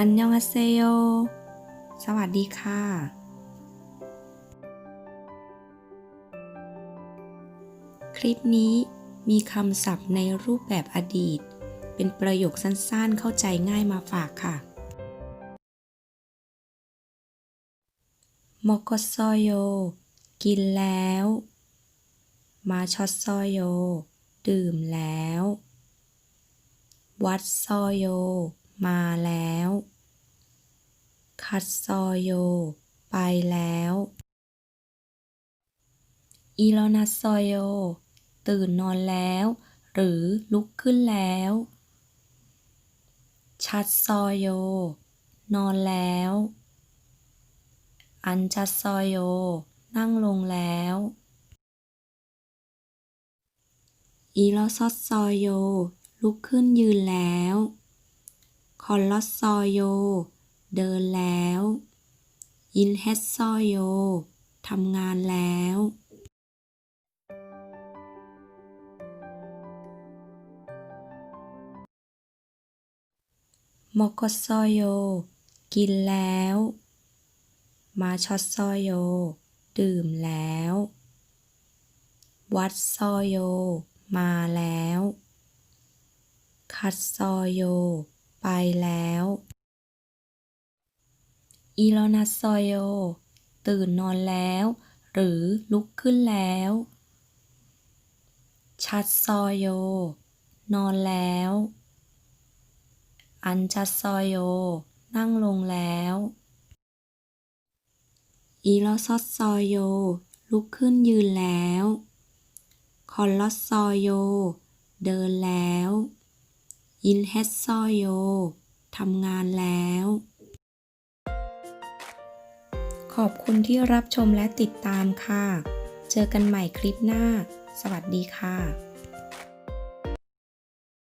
อันยองอาเซโย สวัสดีค่ะคลิปนี้มีคำศัพท์ในรูปแบบอดีต เป็นประโยคสั้นๆ เข้าใจง่ายมาฝากค่ะมอกโซโย กินแล้ว มาชอตโซโย ดื่มแล้ว วัดโซโย มาแล้ว คัดโซโย ไปแล้วอีโลนาโซโย ตื่นนอนแล้ว หรือลุกขึ้นแล้วชัดโซโย นอนแล้ว อันจัดโซโย นั่งลงแล้วอีลอซอดซอโย ลุกขึ้นยืนแล้ว คอนลอซอยโย เดินแล้วอินเฮดซอยโยทำงานแล้วมอกโซโย กินแล้ว มาชอตโซโย ดื่มแล้ว วัดโซโย มาแล้ว คัดโซโย ไปแล้วอีโลนาโซโยตื่นนอนแล้ว หรือลุกขึ้นแล้วชัดโซโย นอนแล้ว อันจัดโซโย นั่งลงแล้วอีลอซอดซอยโย ลุกขึ้นยืนแล้ว คอนลอดซอยโย เดินแล้ว ยินเฮดซอโยทำงานแล้ว ขอบคุณที่รับชมและติดตามค่ะ เจอกันใหม่คลิปหน้า สวัสดีค่ะ